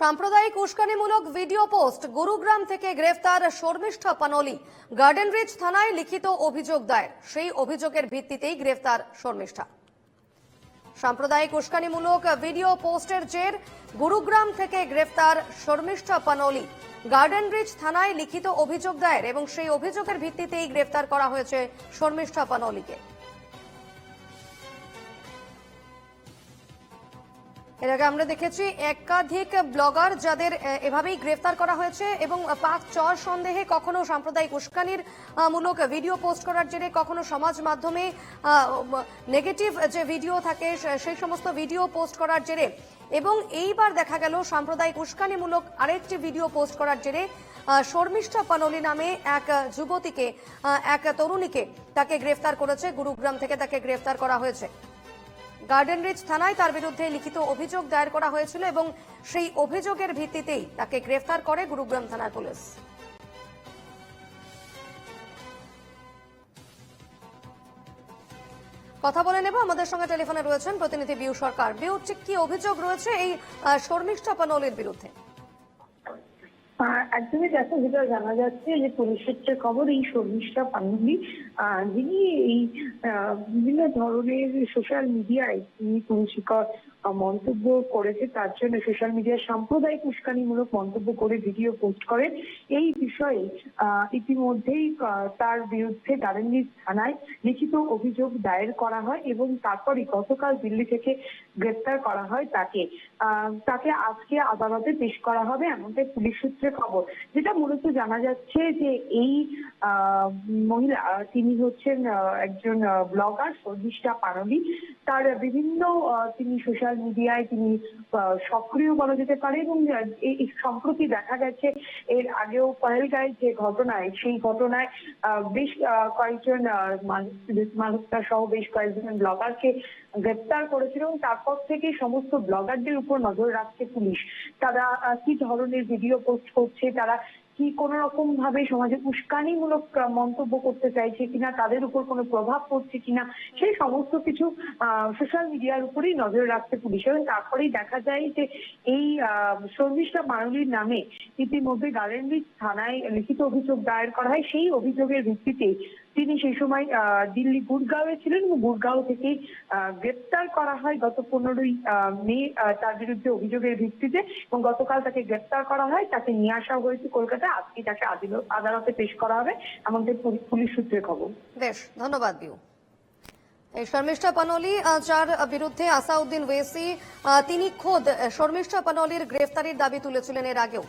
সাম্প্রদায়িক উস্কানিমূলক video post Gurugram থেকে গ্রেফতার শর্মিষ্ঠা পানলি গার্ডেন রিচ থানায় লিখিত অভিযোগ দায়ের। সেই অভিযোগের ভিত্তিতেই গ্রেফতার শর্মিষ্ঠা। সাম্প্রদায়িক উস্কানিমূলক ভিডিও পোস্টের জের গুরুগ্রাম থেকে গ্রেফতার শর্মিষ্ঠা পানলি গার্ডেন রিচ থানায় লিখিত অভিযোগ দায়ের এবং সেই অভিযোগের ভিত্তিতেই গ্রেফতার করা হয়েছে শর্মিষ্ঠা পানলিকে। এর আগে আমরা দেখেছি একাধিক ব্লগার যাদের এভাবেই গ্রেফতার করা হয়েছে এবং পাক চর সন্দেহে কখনো সাম্প্রদায়িক উস্কানির মূলক ভিডিও পোস্ট করার জেরে কখনো সমাজ মাধ্যমে নেগেটিভ যে ভিডিও থাকে সেই সমস্ত ভিডিও পোস্ট করার জেরে এবং এইবার দেখা গেল সাম্প্রদায়িক উস্কানিমূলক আরেকটি ভিডিও পোস্ট করার জেরে শর্মিষ্ঠা পানলি নামে এক যুবতীকে এক তরুণীকে তাকে গ্রেফতার করেছে, গুরুগ্রাম থেকে তাকে গ্রেফতার করা হয়েছে। গার্ডেন রিচ থানায় তার বিরুদ্ধে লিখিত অভিযোগ দায়ের করা হয়েছিল এবং সেই অভিযোগের ভিত্তিতেই তাকে গ্রেফতার করে গুরুগ্রাম থানার পুলিশ। কথা বলে নেব, আমাদের সঙ্গে টেলিফোনে রয়েছেন প্রতিনিধি বিউ সরকার। বিউ, ঠিক কি অভিযোগ রয়েছে এই শর্মিষ্ঠা পানলির বিরুদ্ধে? একদমই দেখো যেটা জানা যাচ্ছে যে পুলিশ সূত্রে খবর এই শর্মিষ্ঠা পান্ডি যিনি এই বিভিন্ন ধরনের সোশ্যাল মিডিয়ায় তিনি আহ, মন্তব্য করেছে, তার জন্য সোশ্যাল মিডিয়ায় সাম্প্রদায়িক উস্কানিমূলক মন্তব্য করে ভিডিও পোস্ট করেন এই বিষয়ে ইতিমধ্যেই তার বিরুদ্ধে দারেন্দ্র থানায় লিখিত অভিযোগ দায়ের করা হয় এবং তারপরে গতকাল দিল্লি থেকে গ্রেপ্তার করা হয় তাকে। তাকে আজকে আদালতে পেশ করা হবে এমনটাই পুলিশ সূত্রে খবর, যেটা মূলত জানা যাচ্ছে যে এই মহিলা, তিনি হচ্ছেন একজন ব্লগার শর্মিষ্ঠা পারলি তার বিভিন্ন তিনি সোশ্যাল মিডিয়ায় তিনি সক্রিয় বলা যেতে পারে এবং সম্প্রতি দেখা গেছে এর আগেও পহেলগাঁয়ের যে ঘটনায়, সেই ঘটনায় বেশ কয়েকজন মানুষটা সহ বেশ কয়েকজন ব্লগারকে গ্রেপ্তার করেছিল এবং তারপর থেকে সমস্ত ব্লগারদের উপর নজর রাখছে পুলিশ। তারা কি ধরনের ভিডিও পোস্ট করছে, তারা কি কোন রকম ভাবে সমাজে উস্কানিমূলক মূলক মন্তব্য করতে চাইছে কিনা, তাদের উপর কোনো প্রভাব পড়ছে কিনা, সেই সমস্ত কিছু সোশ্যাল মিডিয়ার উপরেই নজর রাখছে পুলিশ। এবং তারপরেই দেখা যায় যে এই শর্মিষ্ঠা মারুলির নামে ইতিমধ্যে গার্ডেনবিচ থানায় লিখিত অভিযোগ দায়ের করা হয়। সেই অভিযোগের ভিত্তিতে তিনি সেই সময় দিল্লি গুড়গাঁওয়ে ছিলেন এবং গুড়গাঁও থেকে গ্রেপ্তার করা হয় গত পনেরোই মে তার বিরুদ্ধে অভিযোগের ভিত্তিতে এবং গতকাল তাকে গ্রেপ্তার করা হয়, তাকে নিয়ে আসা হয়েছে কলকাতায়। আজকে তাকে আদিল- আদালতে পেশ করা হবে। পুলি- পুলিশ সূত্রে খবর। বেশ, ধন্যবাদ এই শর্মিষ্ঠা পানলি যার বিরুদ্ধে আসাউদ্দিন ওয়েসি তিনি খোদ, শর্মিষ্ঠা পানলির গ্রেফতারির দাবি তুলেছিলেন এর আগেও।